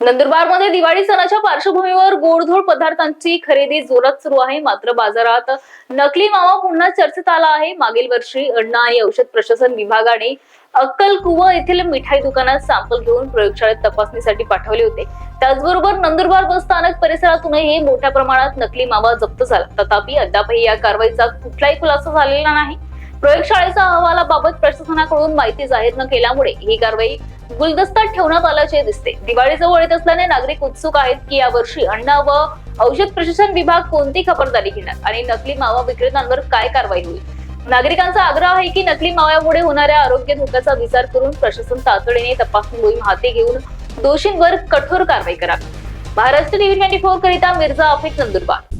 नंदुरबारमध्ये दिवाळी सणाच्या पार्श्वभूमीवर गोडधोड पदार्थांची खरेदी जोरात सुरू आहे. मात्र बाजारात नकली मावा पुन्हा चर्चेत आला आहे. मागील वर्षी अन्न आणि औषध प्रशासन विभागाने अक्कलकुवा येथील मिठाई दुकानात सॅम्पल घेऊन प्रयोगशाळेत तपासणीसाठी पाठवले होते. त्याचबरोबर नंदुरबार बस स्थानक परिसरातूनही मोठ्या प्रमाणात नकली मावा जप्त झाला. तथापि अद्यापही या कारवाईचा कुठलाही खुलासा झालेला नाही. प्रयोगशाळेच्या अहवालाबाबत प्रशासनाकडून माहिती जाहीर न केल्यामुळे ही कारवाई गुलदस्तात ठेवण्यात आल्याचे दिसते. दिवाळीजवळ येत असल्याने नागरिक उत्सुक आहेत की यावर्षी अन्न व औषध प्रशासन विभाग कोणती खबरदारी घेणार आणि नकली मावा विक्रेत्यांवर काय कारवाई होईल? नागरिकांचा आग्रह आहे की नकली माव्यामुळे होणाऱ्या आरोग्य धोक्याचा विचार करून प्रशासन तातडीने तपासणी मोहीम हाती घेऊन दोषींवर कठोर कारवाई करावी. महाराष्ट्र टीव्ही ट्वेंटी फोर करिता मिर्झा अफिक नंदुरबार